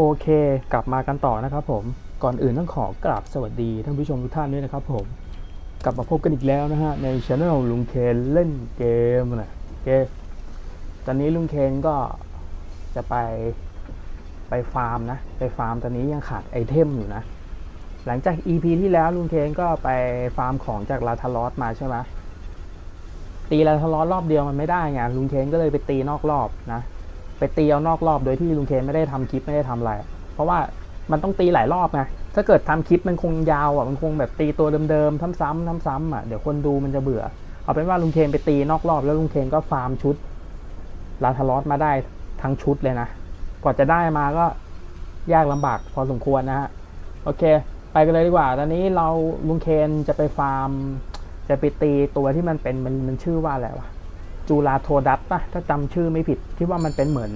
โอเค กลับมากันต่อนะครับผมก่อนอื่นต้องขอกราบสวัสดีท่านผู้ชมทุกท่านด้วยนะครับผมกลับมาพบกันอีกแล้วนะฮะในช anel ลุงเคนเล่นเกมนะโอเคตอนนี้ลุงเคนก็จะไปไปฟาร์มนะไปฟาร์มตอนนี้ยังขาดไอเทมอยู่นะ หลังจาก EP ที่แล้วลุงเคนก็ไปฟาร์มของจากลาทารอสมาใช่ไหมตีลาทารอสรอบเดียวมันไม่ได้ไงลุงเคนก็เลยไปตีนอกรอบนะ ไปตีเอานอกรอบโดยที่ลุงเคนไม่ได้ทำคลิปไม่ได้ทำอะไร เพราะว่ามันต้องตีหลายรอบไง ถ้าเกิดทำคลิปมันคงยาวอะ มันคงแบบตีตัวเดิมๆซ้ำๆซ้ำๆอะ เดี๋ยวคนดูมันจะเบื่อ เอาเป็นว่าลุงเคนไปตีนอกรอบแล้วลุงเคนก็ฟาร์มชุดลาทารอสมาได้ทั้งชุดเลยนะ กว่าจะได้มาก็ยากลำบากพอสมควรนะฮะ โอเค ไปกันเลยดีกว่า ตอนนี้เราลุงเคนจะไปฟาร์ม จะไปตีตัวที่มันเป็นมันมันชื่อว่าอะไรวะ จูลาโทดัสปะถ้าจำชื่อไม่ผิดที่ว่ามันเป็นเหมือน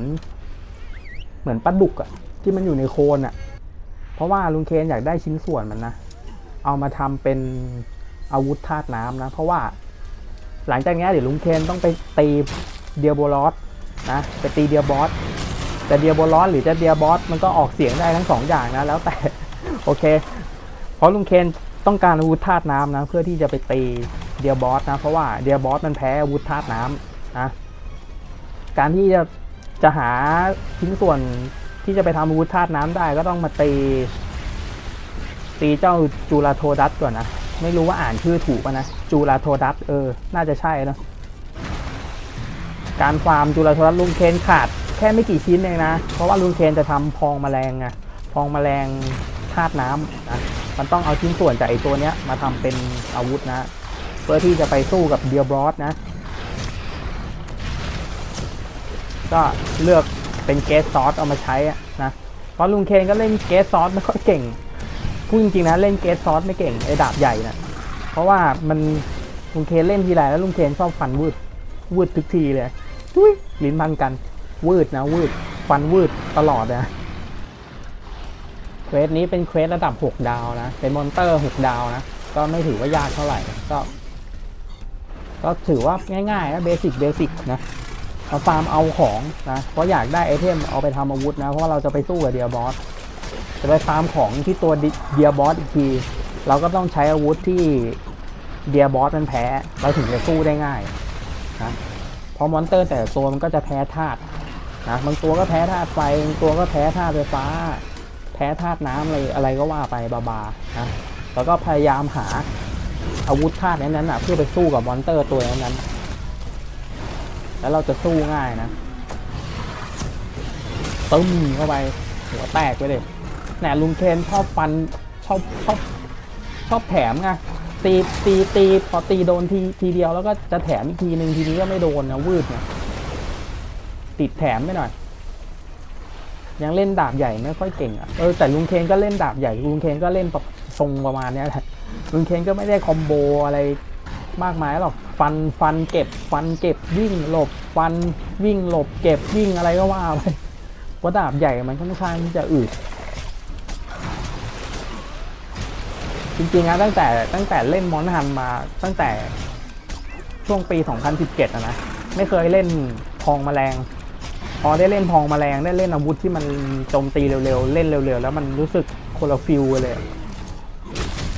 เหมือนปลาดุกอะที่มันอยู่ในโคลนอะเพราะว่าลุงเคนอยากได้ชิ้นส่วนมันนะ เอามาทำเป็นอาวุธธาตุน้ำนะ เพราะว่า หลังจากนี้เดี๋ยวลุงเคนต้องไปตีเดียโบลอสนะไปตีเดียบอสแต่เดียโบลอสหรือจะเดียบอสมันก็ออกเสียงได้ทั้งสองอย่างนะแล้วแต่โอเค เพราะลุงเคนต้องการอาวุธธาตุน้ำนะ เพื่อที่จะไปตี เดียบอสนะ เพราะว่าเดียบอสมันแพ้อาวุธธาตุน้ำนะการที่จะจะหาชิ้นส่วนที่จะไปทำอาวุธธาตุน้ำได้ก็ต้องมาตี ตีเจ้าจูราโทดัสก่อนนะไม่รู้ว่าอ่านชื่อถูกปะนะจูราโทดัสเออ น่าจะใช่นะการฟาร์มจูราโทดัสลุงเคนขาดแค่ไม่กี่ชิ้นเองนะ เพราะว่าลุงเคนจะทำพองแมลงไงพองแมลงธาตุน้ำนะมันต้องเอาชิ้นส่วนจากไอตัวเนี้ยมาทำเป็นอาวุธนะ เพื่อที่จะไปสู้กับเดียบรอสนะ ก็เลือกเป็นเกสซอสเอามาใช้นะ เพราะลุงเคนก็เล่นเกสซอสไม่ค่อยเก่ง พูดจริงๆนะเล่นเกสซอสไม่เก่งไอ้ดาบใหญ่นะเพราะว่ามันลุงเคนเล่นทีไรแล้วลุงเคนชอบฟันวืดวืดทุกทีเลยทุยลิ้นพันกันวืดนะวืดฟันวืดตลอดนะเควสนี้เป็นเควสระดับ 6 ดาวนะ เป็นมอนเตอร์ 6 ดาวนะ ก็ไม่ถือว่ายากเท่าไหร่ก็ ก็ถือว่าง่ายๆนะเบสิกเบสิกนะมาฟาร์มเอาของนะเพราะอยากได้ไอเทมเอาไปทำอาวุธนะ เพราะว่าเราจะไปสู้กับเดียบอสจะไปฟาร์มของที่ตัวเดียบอสอีกที เราก็ต้องใช้อาวุธที่เดียบอสมันแพ้ เราถึงจะสู้ได้ง่ายนะเพราะมอนเตอร์แต่ตัวมันก็จะแพ้ธาตุนะบางตัวก็แพ้ธาตุไฟบางตัวก็แพ้ธาตุไฟฟ้า แพ้ธาตุน้ำอะไรอะไรก็ว่าไปบาบาๆนะแล้วก็พยายามหา อาวุธธาตุนั้นๆนะเพื่อไปสู้กับมอนเตอร์ตัวนั้น แล้วเราจะสู้ง่ายนะตึ้มเข้าไป หัวแตกไปเลยแหนลุงเคนชอบฟันชอบชอบชอบแถมไงตีตีตีพอตีโดนทีทีเดียวแล้วก็จะแถมอีกทีหนึ่งทีนี้ก็ไม่โดนนะวืดเนี่ยติดแถมไปหน่อย ยังเล่นดาบใหญ่ไม่ค่อยเก่งอะเออแต่ลุงเคนก็เล่นดาบใหญ่ลุงเคนก็เล่นแบบทรงประมาณเนี้ยแหละ ลุงเคนก็ไม่ได้คอมโบอะไรมากมายหรอกฟันฟันเก็บ ฟันเก็บวิ่งหลบ ฟันวิ่งหลบ เก็บวิ่งอะไรก็ว่าไปเพราดาบใหญ่มันค่อนข้างที่จะอืดจริงๆนะตั้งแต่ตั้งแต่เล่นมอนฮันมาตั้งแต่ช่วงปี 2017นะไม่เคยเล่นพองแมลง พอได้เล่นพองแมลงได้เล่นอาวุธที่มันโจมตีเร็วๆ เล่นเร็วๆ แล้วมันรู้สึกคนละฟิลเลย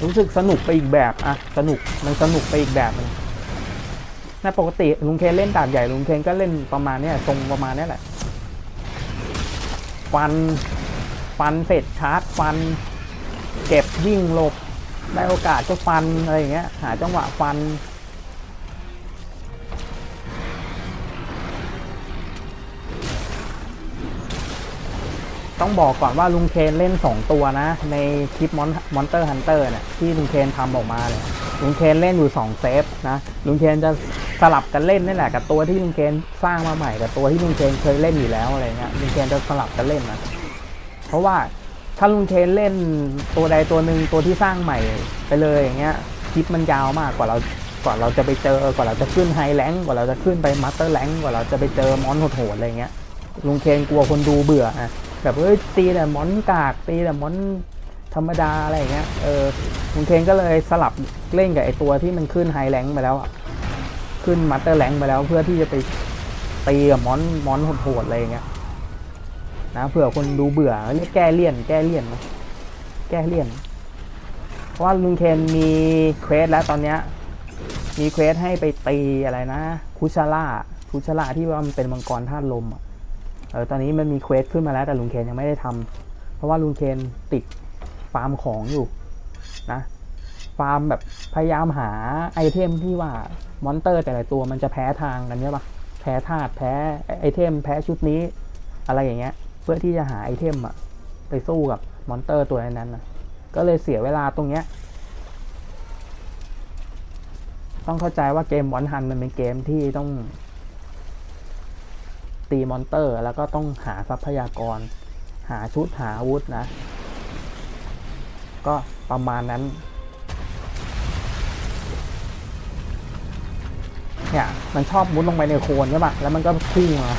รู้สึกสนุกไปอีกแบบอะสนุกมันสนุกไปอีกแบบหนึงนะปกติลุงเคนเล่นดาบใหญ่ลุงเคนก็เล่นประมาณเนี้ยทรงประมาณเนี้ยแหละฟันฟันเสร็จชาร์จฟัน เก็บวิ่งหลบได้โอกาสก็ฟันอะไรอย่างเงี้ยหาจังหวะฟัน ต้องบอกก่อนว่าลุงเคนเล่น 2 ตัวนะ ในคลิปมอนเตอร์ฮันเตอร์เนี่ยที่ลุงเคนทำออกมาเนี่ยลุงเคนเล่นอยู่ 2 เซฟนะลุงเคนจะสลับกันเล่นนี่แหละกับตัวที่ลุงเคนสร้างมาใหม่กับตัวที่ลุงเคนเคยเล่นอยู่แล้วอะไรเงี้ยลุงเคนจะสลับกันเล่นนะเพราะว่าถ้าลุงเคนเล่นตัวใดตัวหนึ่งตัวที่สร้างใหม่ไปเลยอย่างเงี้ยคลิปมันยาวมากกว่าเรากว่าเราจะไปเจอกว่าเราจะขึ้นไฮแลงกว่าเราจะขึ้นไปมาสเตอร์แลงกว่าเราจะไปเจอมอนโหดๆอะไรเงี้ยลุงเคนกลัวคนดูเบื่อนะ แบบเฮ้ยตีแต่มอนกากตีแต่มอนธรรมดาอะไรอย่างเงี้ยเออคุณเคนก็เลยสลับเล่นกับไอตัวที่มันขึ้นไฮแรงไปแล้วอะขึ้นมาสเตอร์แรงไปแล้วเพื่อที่จะไปตีกับมอนมอนโหดๆอะไรอย่างเงี้ยนะเผื่อคนดูเบื่อเรียกแก้เลี่ยน แก้เลี่ยนนะแก้เลี่ยน เพราะว่าลุงเคนมีเควสแล้วตอนเนี้ยมีเควสให้ไปตีอะไรนะ คุชาร่าคุชาร่าที่ว่ามันเป็นมังกรธาตุลมอะ เออตอนนี้มันมีเควสขึ้นมาแล้วแต่ลุงเคนยังไม่ได้ทำเพราะว่าลุงเคนติดฟาร์มของอยู่นะฟาร์มแบบพยายามหาไอเทมที่ว่ามอนเตอร์แต่ละตัวมันจะแพ้ทางกันใช่ปะแพ้ธาตุแพ้ไอเทม แพ้ชุดนี้ อะไรอย่างเงี้ย เพื่อที่จะหาไอเทมอะไปสู้กับมอนเตอร์ตัวนั้นๆนะก็เลยเสียเวลาตรงเนี้ย ต้องเข้าใจว่าเกมวอนฮันมันเป็นเกมที่ต้อง ตีมอนเตอร์ แล้วก็ต้องหาทรัพยากร หาชุดหาอาวุธนะ ก็ประมาณนั้น เนี่ยมันชอบมุดลงไปในโคลนใช่ปะแล้วมันก็พุ่งมา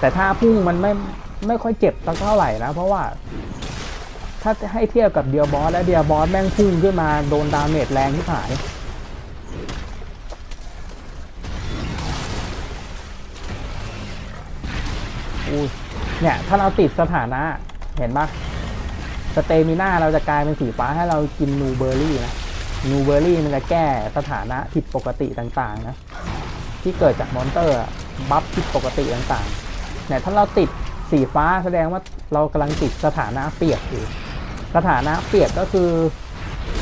แต่ถ้าพุ่งมันไม่ไม่ค่อยเจ็บสักเท่าไหร่นะ เพราะว่าถ้าให้เทียบกับเดียบอสและเดียบอสแม่งพุ่งขึ้นมาโดนดาเมจแรงที่หาย อุ้ยเนี่ย ถ้าเราติดสถานะ เห็นปะสเตมิน่าเราจะกลายเป็นสีฟ้าให้เรากินนูเบอร์รี่นะนูเบอร์รี่มันจะแก้สถานะผิดปกติต่างๆ นะ ที่เกิดจากมอนเตอร์บัฟผิดปกติต่างๆเนี่ยถ้าเราติดสีฟ้าแสดงว่าเรากำลังติดสถานะเปียกอยู่สถานะเปียกก็คือ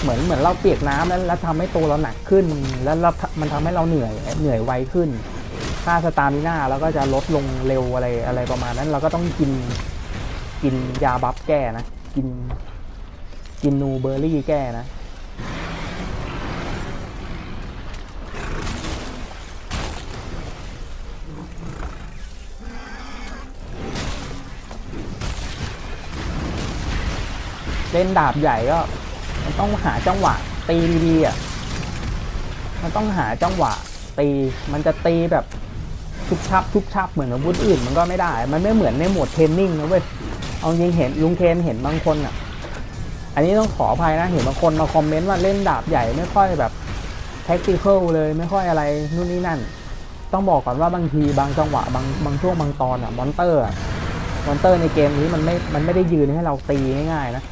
เหมือนเหมือนเราเปียกน้ำแล้วแล้วทำให้ตัวเราหนักขึ้น แล้วมันทำให้เราเหนื่อยเหนื่อยไวขึ้น ค่าสตามิน่าเราก็จะลดลงเร็วอะไรอะไรประมาณนั้น เราก็ต้องกินกินยาบัฟแก้นะ กิน กินนูเบอร์รี่แก้นะเล่นดาบใหญ่ก็ มันต้องหาจังหวะ ตีดีๆอะ มันต้องหาจังหวะ ตี มันจะตีแบบ ชุบชับชุบชับเหมือนอาวุธอื่นมันก็ไม่ได้ มันไม่เหมือนในโหมดเทรนนิ่งนะเว้ย เอาจริงเห็นลุงเคนเห็นบางคนอะ อันนี้ต้องขออภัยนะ เห็นบางคนมาคอมเมนต์ว่าเล่นดาบใหญ่ไม่ค่อยแบบ tactical เลยไม่ค่อยอะไรนู่นนี่นั่น ต้องบอกก่อนว่าบางทีบางจังหวะบางบางช่วงบางตอนอะมอนเตอร์มอนเตอร์ในเกมนี้มันไม่ มันไม่ได้ยืนให้เราตีง่ายๆนะ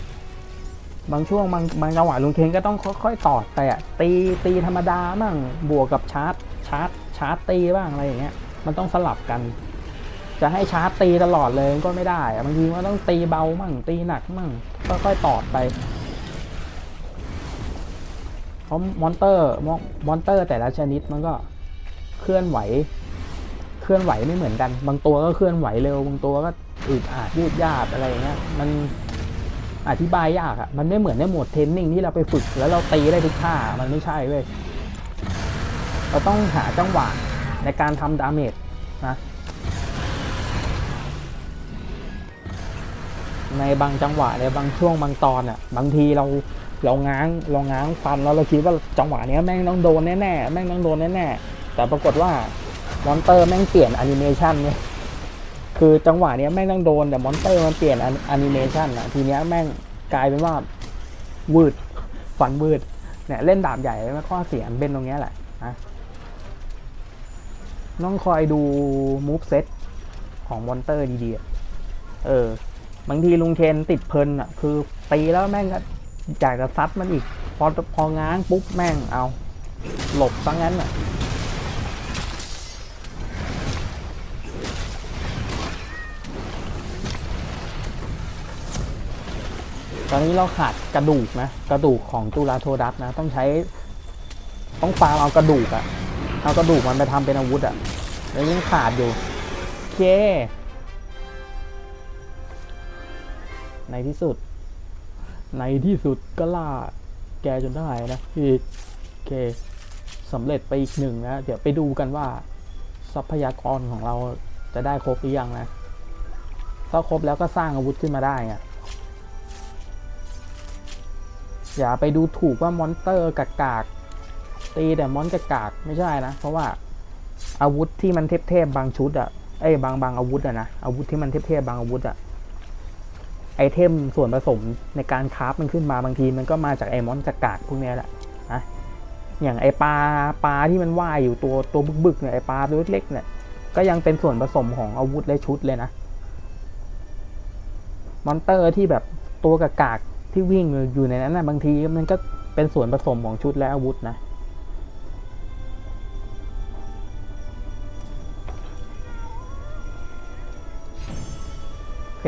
บางช่วงบางบางจังหวะลุงเคนก็ต้องค่อยๆตอดไปอะตีตีธรรมดาบ้างบวกกับชาร์จชาร์จชาร์จตีบ้างอะไรอย่างเงี้ย มันต้องสลับกัน จะให้ชาร์จตีตลอดเลยก็ไม่ได้บางทีมันต้องตีเบามั่งตีหนักมั่งค่อยๆตอดไปเพราะมอนเตอร์มอนมอนเตอร์แต่ละชนิดมันก็เคลื่อนไหว เคลื่อนไหวไม่เหมือนกัน บางตัวก็เคลื่อนไหวเร็ว บางตัวก็อึดอาดยืดยาดอะไรเงี้ย มันอธิบายยากอะ่ะมันไม่เหมือนในโหมดเทรนนิ่งที่เราไปฝึก แล้วเราตีได้ทุกท่า มันไม่ใช่เว้ย เราต้องหาจังหวะ ในการทำดาเมจนะในบางจังหวะในบางช่วงบางตอนอะบางทีเราเราง้างเราง้างฟันแล้วเราคิดว่าจังหวะเนี้ยแม่งต้องโดนแน่ๆแม่งต้องโดนแน่ๆแต่ปรากฏว่ามอนเตอร์แม่งเปลี่ยนแอนิเมชันเนี่ยคือจังหวะเนี้ยแม่งต้องโดนแต่มอนเตอร์มันเปลี่ยนแอนิเมชันอะทีเนี้ยแม่งกลายเป็นว่าวืดฟันวืดเนี่ยเล่นดาบใหญ่แล้วข้อเสียเป็นตรงเนี้ยแหละนะ ต้องคอยดูมูฟเซตของมอนเตอร์ดีๆ เออ บางทีลุงเคนติดเพลินอะ คือตีแล้วแม่งก็อยากจะซัดมันอีก พอพอง้างปุ๊บแม่งเอา หลบซะงั้นอะ ตอนนี้เราขาดกระดูกนะ กระดูกของตุลาโทดัสนะ ต้องใช้ ต้องฟาร์มเอากระดูกอะ เอากระดูกมันไปทำเป็นอาวุธอะแล้วยังขาดอยู่โอเค ในที่สุด ในที่สุดก็ล่าแกจนได้นะพี่โอเคสำเร็จไปอีกหนึ่งนะ เดี๋ยวไปดูกันว่า ทรัพยากรของเราจะได้ครบหรือยังนะ ถ้าครบแล้วก็สร้างอาวุธขึ้นมาได้ไงอย่าไปดูถูกว่ามอนเตอร์กากากๆ ตีแต่มอนกากากไม่ใช่นะ เพราะว่าอาวุธที่มันเทพๆบางชุดอะเอ้บางบางอาวุธอะนะอาวุธที่มันเทพๆบางอาวุธอะไอเทมส่วนผสมในการคราฟมันขึ้นมาบางทีมันก็มาจากไอมอนกากากพวกนี้แหละนะอย่างไอปลาปลาที่มันว่ายอยู่ตัวตัวบึกๆเนี่ยไอปลาตัวเล็กๆเนี่ยก็ยังเป็นส่วนผสมของอาวุธและชุดเลยนะมอนเตอร์ที่แบบตัวกากากที่วิ่งอยู่ในนั้นนะบางทีมันก็เป็นส่วนผสมของชุดและอาวุธนะ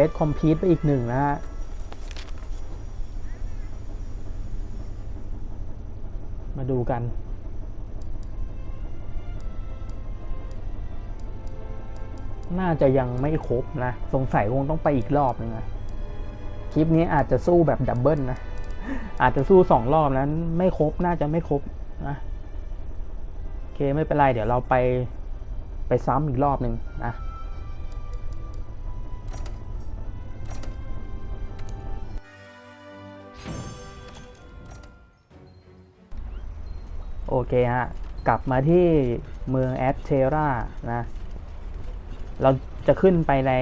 สคอมพลีทไปอีกหนึ่งนะฮะมาดูกัน น่าจะยังไม่ครบนะ สงสัยคงต้องไปอีกรอบนึงนะคลิปนี้อาจจะสู้แบบดับเบิลนะ อาจจะสู้สองรอบนั้นไม่ครบน่าจะไม่ครบนะโอเคไม่เป็นไร เดี๋ยวเราไปไปซ้ำอีกรอบหนึ่งนะ โอเคฮะ กลับมาที่เมืองแอดเทรานะ เราจะขึ้นไปใน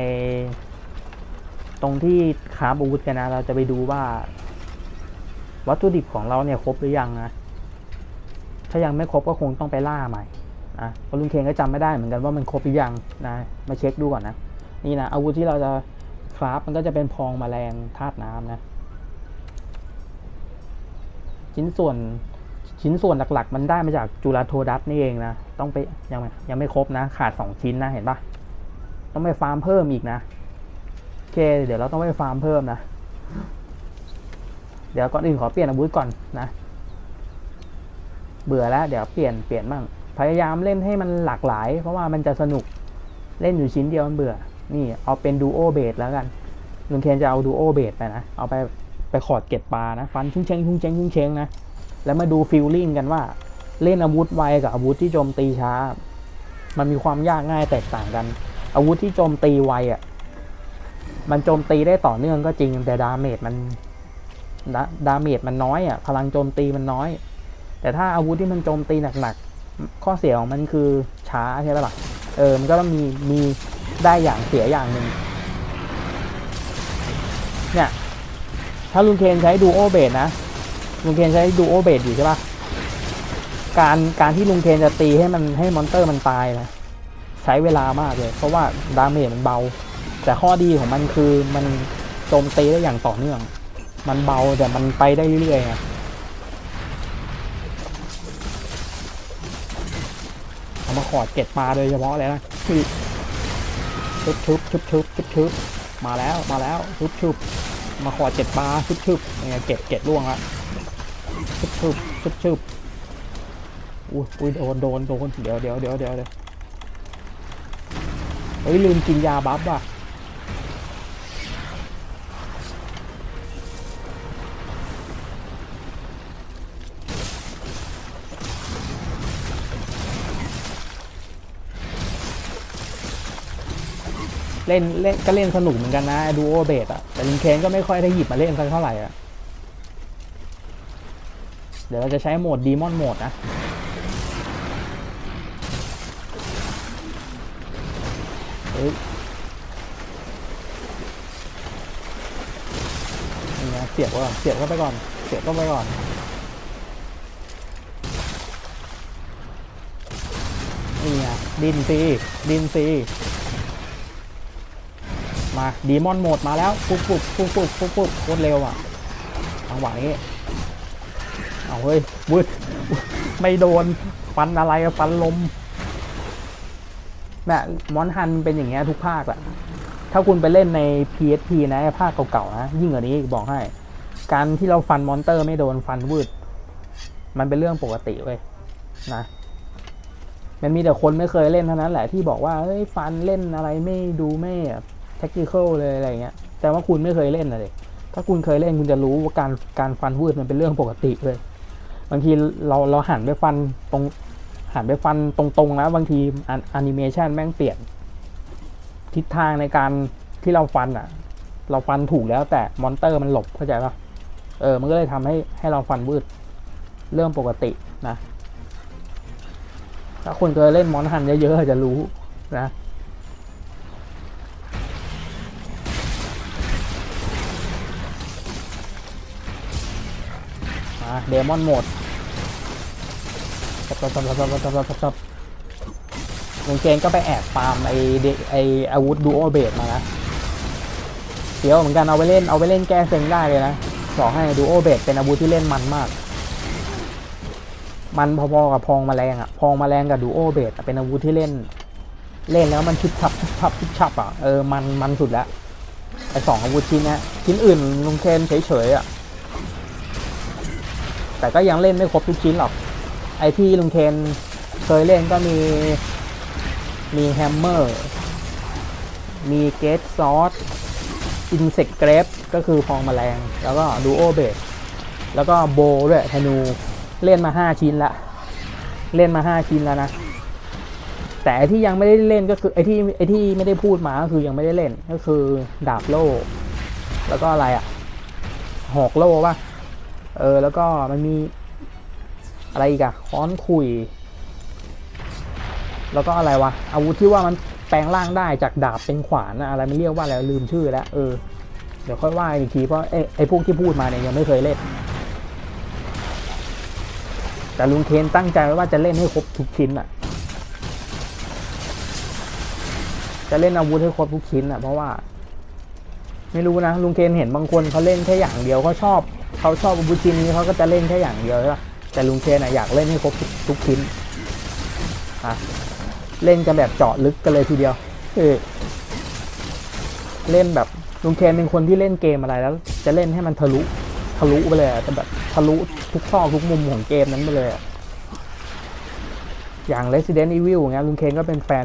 ตรงที่คาบอาวุธกันนะ เราจะไปดูว่า วัตถุดิบของเราเนี่ยครบหรือยังนะ ถ้ายังไม่ครบก็คงต้องไปล่าใหม่นะเพราะลุงเคนก็จำไม่ได้เหมือนกันว่ามันครบหรือยังนะ มาเช็คดูก่อนนะ นี่นะอาวุธที่เราจะคราฟมันก็จะเป็นพองมแมลงธาตุน้ำนะชิ้นส่วน ชิ้นส่วนหลักๆ มันได้มาจากจุฬาโทดัสนี่เองนะ ต้องไปยังไม่ยังไม่ครบนะ ขาดสองชิ้นนะเห็นปะต้องไปฟาร์มเพิ่มอีกนะโอเค เดี๋ยวเราต้องไปฟาร์มเพิ่มนะ เดี๋ยวก่อนอื่นขอเปลี่ยนอาวุธก่อนนะ เบื่อแล้ว เดี๋ยวเปลี่ยนเปลี่ยนบ้างพยายามเล่นให้มันหลากหลาย เพราะว่ามันจะสนุกเล่นอยู่ชิ้นเดียวมันเบื่อ นี่เอาเป็นดูโอเบสแล้วกันลุงเคนจะเอาดูโอเบสไปนะ เอาไปไปขอดเก็บปลานะ ฟันชุ่งเชงชุ่งเชงชุ่งเชงนะ แล้วมาดูฟิลลิ่งกันว่า เล่นอาวุธไวกับอาวุธที่โจมตีช้า มันมีความยากง่ายแตกต่างกัน อาวุธที่โจมตีไวอะมันโจมตีได้ต่อเนื่องก็จริงแต่ดาเมจมันดาดาเมจมันน้อยอะพลังโจมตีมันน้อย แต่ถ้าอาวุธที่มันโจมตีหนักๆข้อเสียของมันคือช้าใช่ไหมล่ะเออมันก็ต้องมีมีได้อย่างเสียอย่างหนึ่งเนี่ยถ้าลุงเคนใช้ดูโอเบสนะ ลุงเคนใช้ดูโอเบสอยู่ใช่ปะการการที่ลุงเคนจะตีให้มันให้มอนเตอร์มันตายนะใช้เวลามากเลย เพราะว่าดาเมจมันเบา แต่ข้อดีของมันคือมันโจมตีได้อย่างต่อเนื่อง มันเบาแต่มันไปได้เรื่อยๆไงเอามาขอดเก็บปลาโดยเฉพาะเลยนะชุบชุบชุบชุบชุบชุบมาแล้วมาแล้วชุบชุบมาขอดเก็บปลาชุบชุบเนี่ยเก็บเก็บล่วงละ ชุบชุบชุบชุบอุ้ยอุ้ยโดนโดนโดนเดี๋ยวเดี๋ยวเดี๋ยวเดี๋ยวเดี๋ยวเฮ้ยลืมกินยาบัฟว่ะเล่นเล่นก็เล่นสนุกเหมือนกันนะดูโอเบสอะแต่ลิงเคนก็ไม่ค่อยได้หยิบมาเล่นสักเท่าไหร่อะ เดี๋ยวเราจะใช้โหมดดีมอนโหมดนะ เฮ้ยนี่นะเสียบก่อน เสียบเข้าไปก่อน เสียบเข้าไปก่อน นี่ไงดินซีดินซีมาดีมอนโหมดมาแล้ว ปุ๊บปุ๊บปุ๊บปุ๊บปุ๊บปุ๊บโคตรเร็วอะจังหวะนี้ เอาเฮ้ยวืดไม่โดนฟันอะไรฟันลมแม่มอนฮันเป็นอย่างเงี้ยทุกภาคแหละถ้าคุณไปเล่นใน PSP นะภาคเก่าๆนะยิ่งกว่านี้บอกให้ การที่เราฟันมอนเตอร์ไม่โดนฟันวืด มันเป็นเรื่องปกติเว้ยนะมันมีแต่คนไม่เคยเล่นเท่านั้นแหละที่บอกว่าเฮ้ยฟันเล่นอะไรไม่ดูไม่เทคนิคเลยอะไรเงี้ย แต่ว่าคุณไม่เคยเล่นนะเด็กถ้าคุณเคยเล่นคุณจะรู้ว่าการการฟันวืดมันเป็นเรื่องปกติเลย บางทีเราเราหันไปฟันตรงหันไปฟันตรงๆแล้วบางทีแอนิเมชันแม่งเปลี่ยน ทิศทางในการที่เราฟันอะ เราฟันถูกแล้วแต่มอนเตอร์มันหลบเข้าใจปะเออ มันก็เลยทำให้ให้เราฟันวืดเรื่องปกตินะ ถ้าคนเคยเล่นมอนฮันเยอะๆจะรู้นะ เดมอนโหมดซับซับซับซับซับซับซับลุงเจงก็ไปแอบปามไอเดไออาวุธดูโอเบดมานะเดี๋ยวเหมือนกันเอาไปเล่นเอาไปเล่นแก้เซ็งได้เลยนะสอกให้ดูโอเบดเป็นอาวุธที่เล่นมันมาก มันพอๆกับพองมแมลงอะพองมแมลงกับดูโอเบดเป็นอาวุธที่เล่น เล่นแล้วมันชุบชับชุบชับชุบชับอะเออมันมันสุดละไอสองอาวุธชิ้นนี้ชิ้นอื่นลุงเคนเฉยๆอะ แต่ก็ยังเล่นไม่ครบทุกชิ้นหรอก ไอที่ลุงเคนเคยเล่นก็มี มีแฮมเมอร์ มีเกตซอสอินเสกเกรฟก็คือพองแมลง แล้วก็ดูโอเบดแล้วก็โบด้วยธนูเล่นมาห้าชิ้นละ เล่นมาห้าชิ้นแล้วนะ แต่ที่ยังไม่ได้เล่นก็คือไอที่ไอที่ไม่ได้พูดมาก็คือยังไม่ได้เล่นก็คือดาบโล่ แล้วก็อะไรอะหอกโล่ป่ะ เออ แล้วก็มันมีอะไรอีกอะค้อนคุย แล้วก็อะไรวะ อาวุธที่ว่ามันแปลงร่างได้จากดาบเป็นขวานอะอะไมันเรียกว่าอะไรลืมชื่อแล้ว เออ เดี๋ยวค่อยว่าอีกทีเพราะไอ้ไอ้พวกที่พูดมาเนี่ยยังไม่เคยเล่น แต่ลุงเคนตั้งใจไว้ว่าจะเล่นให้ครบทุกชิ้นอะจะเล่นอาวุธให้ครบทุกชิ้นอะเพราะว่า ไม่รู้นะลุงเคนเห็นบางคนเขาเล่นแค่อย่างเดียวเขาชอบ เขาชอบอาวุธชิ้นนี้เขาก็จะเล่นแค่อย่างเดียวใช่ปะแต่ลุงเคนอะอยากเล่นให้ครบทุกชิ้นอะเล่นกันแบบเจาะลึกกันเลยทีเดียวเออเล่นแบบลุงเคนเป็นคนที่เล่นเกมอะไรแล้ว จะเล่นให้มันทะลุทะลุไปเลยจะแบบทะลุทุกซอกทุกมุมของเกมนั้นไปเลยอย่าง Resident Evil อย่างเงี้ยลุงเคนก็เป็นแฟน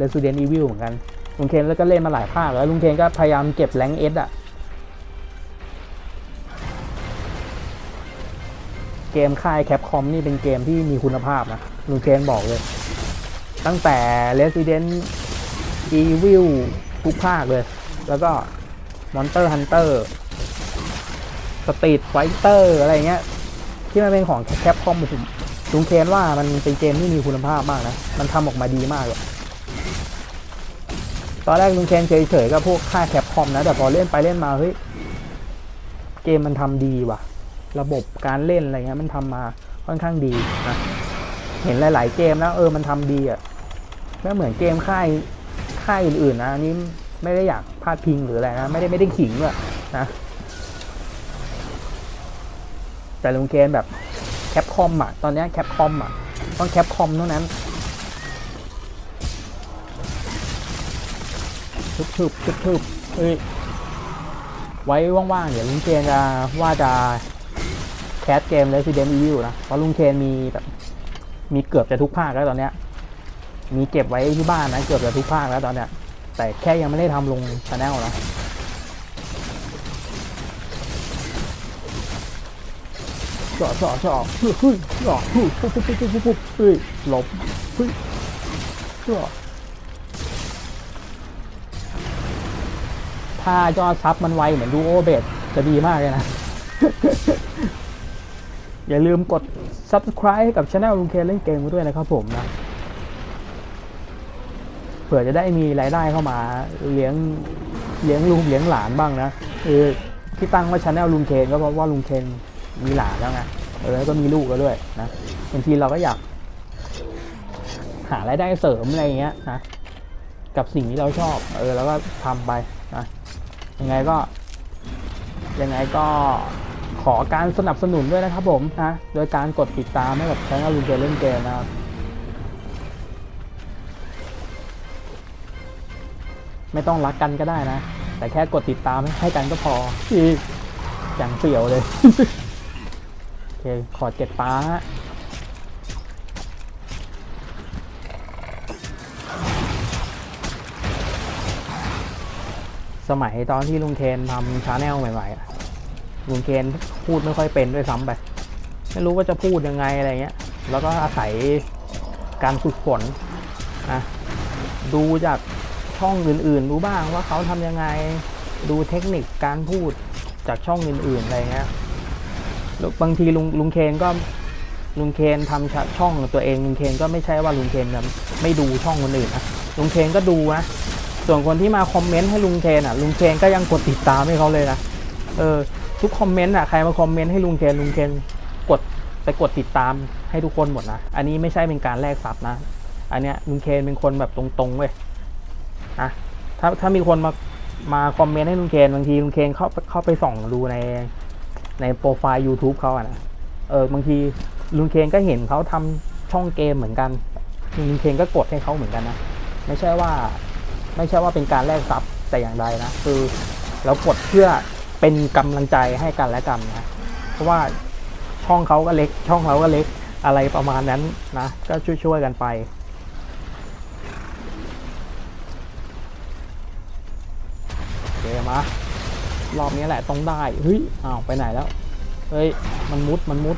Resident Evil เหมือนกันลุงเคนแล้วก็เล่นมาหลายภาคแล้วลุงเคนก็พยายามเก็บแรงเอสอะ เกมค่ายแคปคอมนี่เป็นเกมที่มีคุณภาพนะลุงเคนบอกเลย ตั้งแต่ Resident Evil ทุกภาคเลย แล้วก็ Monster Hunter Street Fighter อะไรเงี้ย ที่มันเป็นของแคปคอมผมลุงเคนว่ามันเป็นเกมที่มีคุณภาพมากนะ มันทำออกมาดีมากเลยตอนแรกลุงเคนเฉยๆก็พวกค่ายแคปคอมนะ แต่พอเล่นไปเล่นมาเฮ้ย เกมมันทำดีว่ะ ระบบการเล่นอะไรเงี้ยมันทำมาค่อนข้างดีนะเห็นหลาย ๆ เกมแล้วเออมันทำดีอะไม่เหมือนเกมค่ายค่ายอื่น ๆ นะอันนี้ไม่ได้อยากพาดพิงหรืออะไรนะไม่ได้ไม่ได้ขิงด้วยนะแต่ลุงเคนแบบแคปคอมอะตอนนี้แคปคอมอะต้องแคปคอมเท่านั้นทุบทุบทุบทุบเฮ้ยไว้ว่างๆเดี๋ยวลุงเคนจะว่าจะ แคสเกม Resident Evil นะ เพราะลุงเคนมีแบบมีเกือบจะทุกภาคแล้วตอนเนี้ย มีเก็บไว้ที่บ้านนะ เกือบจะทุกภาคแล้วตอนเนี้ย แต่แค่ยังไม่ได้ทำลงชาแนลนะเจาะเจาะเจาะเฮ้ยเฮ้ยเจาะเฮ้ยปุ๊บปุ๊บปุ๊บปุ๊บปุ๊บเฮ้ยหลบเฮ้ยเจาะถ้ายอดซับมันไวเหมือนดูโอเบดจะดีมากเลยนะ อย่าลืมกด subscribe ให้กับช anel ลุงเคนเล่นเกมด้วยนะครับผมนะ เผื่อจะได้มีรายได้เข้ามาเลี้ยงเลี้ยงลุงเลี้ยงหลานบ้างนะคือที่ตั้งว่าช anel ลุงเคนก็เพราะว่าลุงเคนมีหลานแล้วไงเออแล้วก็มีลูกแล้วด้วยนะบางทีเราก็อยาก หารายได้เสริมอะไรเงี้ยนะกับสิ่งที่เราชอบ เออแล้วก็ทำไปนะยังไงก็ ยังไงก็ ขอการสนับสนุนด้วยนะครับผมนะโดยการกดติดตามให้กับช่องลุงเกเล่นเกมนะครับไม่ต้องรักกันก็ได้นะ แต่แค่กดติดตามให้กันก็พออีอย่างเสี่ยวเลยโอเคขอเจ็ดป้าสมัยตอนที่ลุงเคนทำชาแนลใหม่ๆอะ ลุงเคนพูดไม่ค่อยเป็นด้วยซ้ำไป ไม่รู้ว่าจะพูดยังไงอะไรเงี้ย แล้วก็อาศัยการฝึกฝนนะดูจากช่องอื่นๆ รู้บ้างว่าเขาทำยังไง ดูเทคนิคการพูดจากช่องอื่นๆอะไรเงี้ยบางทีลุงลุงเคนก็ลุงเคนทำชช่องของตัวเองลุงเคนก็ไม่ใช่ว่าลุงเคนจะไม่ดูช่องคนอื่นนะลุงเคนก็ดูนะส่วนคนที่มาคอมเมนต์ให้ลุงเคนอะลุงเคนก็ยังกดติดตามให้เขาเลยนะเออ ทุกคอมเมนต์อะใครมาคอมเมนต์ให้ลุงเคนลุงเคนกดไปกดติดตามให้ทุกคนหมดนะ อันนี้ไม่ใช่เป็นการแลกทรัพย์นะ อันเนี้ยลุงเคนเป็นคนแบบตรงๆเว้ยนะถ้าถ้ามีคนมามาคอมเมนต์ให้ลุงเคนบางทีลุงเคนเข้าเข้าไปส่องดูในในโปรไฟล์ YouTube เขาอะนะเออบางทีลุงเคนก็เห็นเขาทำช่องเกมเหมือนกันลุงเคนก็กดให้เขาเหมือนกันนะไม่ใช่ว่า ไม่ใช่ว่าเป็นการแลกทรัพย์แต่อย่างใดนะ คือเรากดเพื่อ เป็นกำลังใจให้กันและกันนะเพราะว่าช่องเขาก็เล็ก ช่องเราก็เล็กอะไรประมาณนั้นนะก็ช่วยๆกันไปโอเคมารอบนี้แหละต้องได้เฮ้ยอ้าวไปไหนแล้วเฮ้ยมันมุดมันมุด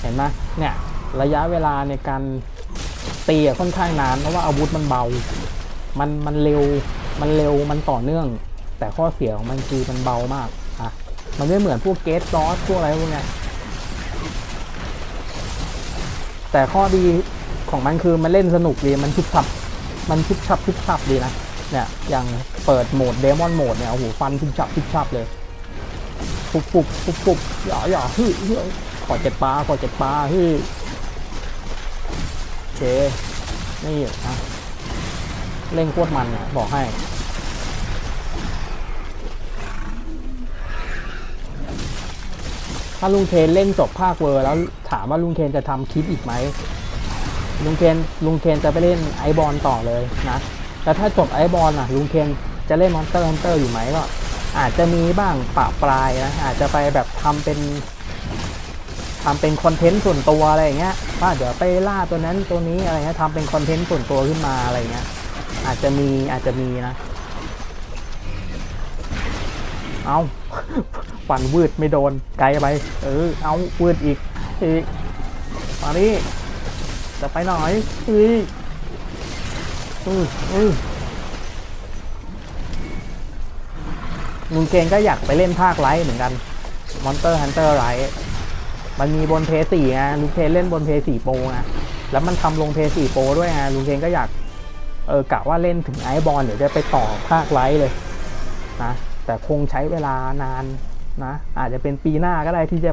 เห็นไหมเนี่ยระยะเวลาในการตีอะค่อนข้างนานเพราะว่าอาวุธมันเบา มันมันเร็ว มันเร็ว มันต่อเนื่อง แต่ข้อเสียของมันคือมันเบามากอะมันไม่เหมือนพวกเกสซอสพวกอะไรพวกเนี้ยแต่ข้อดีของมันคือมันเล่นสนุกดีมันชุบฉับ มันชุบฉับชุบฉับดีนะเนี่ยอย่างเปิดโหมดเดมอนโหมดเนี่ยโอ้โหฟันชุบฉับชุบฉับเลยปุบปุบปุบปุบหย่าหย่าฮึ่ยเฮ้ยขอเจ็ดปลาขอเจ็ดปลาฮึ่ยโอเคนี่นะเล่นโคตรมันเนี่ยบอกให้ ถ้าลุงเคนเล่นจบภาคเวอร์แล้วถามว่าลุงเคนจะทำคลิปอีกไหมลุงเคนลุงเคนจะไปเล่นไอบอลต่อเลยนะแล้วถ้าจบไอบอลอะลุงเคนจะเล่นมอนสเตอร์ฮันเตอร์อยู่ไหมก็อาจจะมีบ้างปะปลายนะอาจจะไปแบบทำเป็นทำเป็นคอนเทนต์ส่วนตัวอะไรอย่างเงี้ยว่าเดี๋ยวไปล่าตัวนั้นตัวนี้อะไรเงี้ยทำเป็นคอนเทนต์ส่วนตัวขึ้นมาอะไรเงี้ยอาจจะมีอาจจะมีนะ เอาฟันวืดไม่โดนไกลไป เออ เอาวืดอีกอีกมาดิจะไปหน่อยอีอืออือลุงเกงก็อยากไปเล่นภาคไลท์เหมือนกัน Monster Hunter Rise มันมีบนเพย์สี่ไงลุงเคนเล่นบนเพย์สี่โปรไงแล้วมันทำลงเพย์สี่โปรด้วยไงลุงเคนก็อยาก เออกะว่าเล่นถึงไอบอลเดี๋ยวจะไปต่อภาคไลท์เลยนะ แต่คงใช้เวลานานนะ อาจจะเป็นปีหน้าก็ได้ที่จะ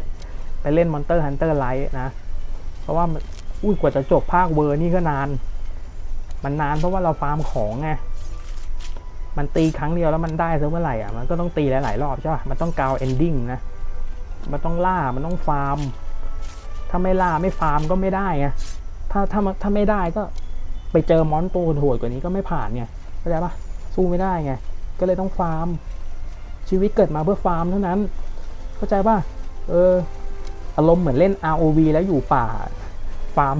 ไปเล่น Monster Hunter Rise นะ เพราะว่าอุ้ยกว่าจะจบภาคเวอร์นี่ก็นาน มันนานเพราะว่าเราฟาร์มของไงมันตีครั้งเดียวแล้วมันได้ซะเมื่อไหร่อะมันก็ต้องตีหลายๆรอบใช่ป่ะมันต้องกาวเอนดิ้งนะมันต้องล่ามันต้องฟาร์ม ถ้าไม่ล่าไม่ฟาร์มก็ไม่ได้ไงถ้าถ้าถ้าไม่ได้ก็ไปเจอมอนตัวโหดกว่านี้ก็ไม่ผ่านไงเข้าใจปะสู้ไม่ได้ไงก็เลยต้องฟาร์ม ชีวิตเกิดมาเพื่อฟาร์มเท่านั้น เข้าใจป่ะเอออารมณ์เหมือนเล่น ROV แล้วอยู่ป่าฟาร์ม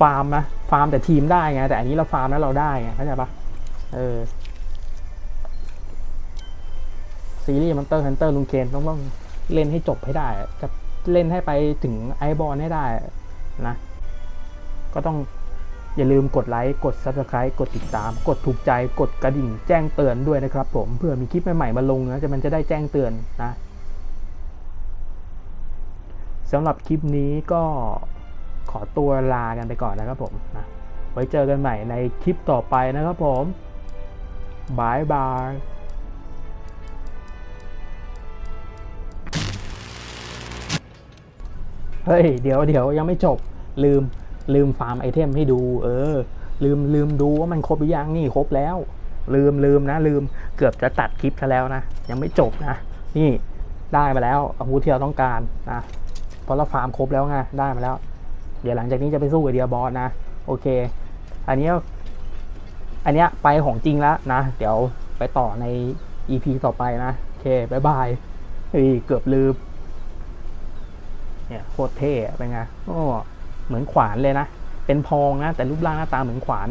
ฟาร์มนะฟาร์มแต่ทีมได้ไงแต่อันนี้เราฟาร์มแล้วเราได้ไงเข้าใจปะเออซีรีส์ Monster Hunter ลุงเคนต้องต้องเล่นให้จบให้ได้ จะเล่นให้ไปถึงไอบอลให้ได้นะ ก็ต้อง อย่าลืมกดไลค์ กด Subscribe กดติดตาม กดถูกใจ กดกระดิ่งแจ้งเตือนด้วยนะครับผม เพื่อมีคลิปใหม่ๆมาลงนะจะมันจะได้แจ้งเตือนนะสำหรับคลิปนี้ก็ขอตัวลากันไปก่อนนะครับผมนะไว้เจอกันใหม่ในคลิปต่อไปนะครับผมบายบายเฮ้ย เดี๋ยวเดี๋ยวยังไม่จบลืม ลืมฟาร์มไอเทมให้ดู เออ ลืมลืมดูว่ามันครบหรือยังนี่ครบแล้ว ลืมลืมนะ ลืมเกือบจะตัดคลิปซะแล้วนะ ยังไม่จบนะ นี่ได้มาแล้วอาวุธที่เราต้องการนะเพราะเราฟาร์มครบแล้วไงได้มาแล้ว เดี๋ยวหลังจากนี้จะไปสู้กับเดียบอสนะ โอเค อันนี้ อันนี้ไปของจริงแล้วนะ เดี๋ยวไปต่อใน EP ต่อไปนะ โอเคบายบายเฮ้ยเกือบลืมเนี่ยโคตรเท่อะเป็นไงโอ้ เหมือนขวานเลยนะเป็นพองนะแต่รูปร่างหน้าตาเหมือนขวาน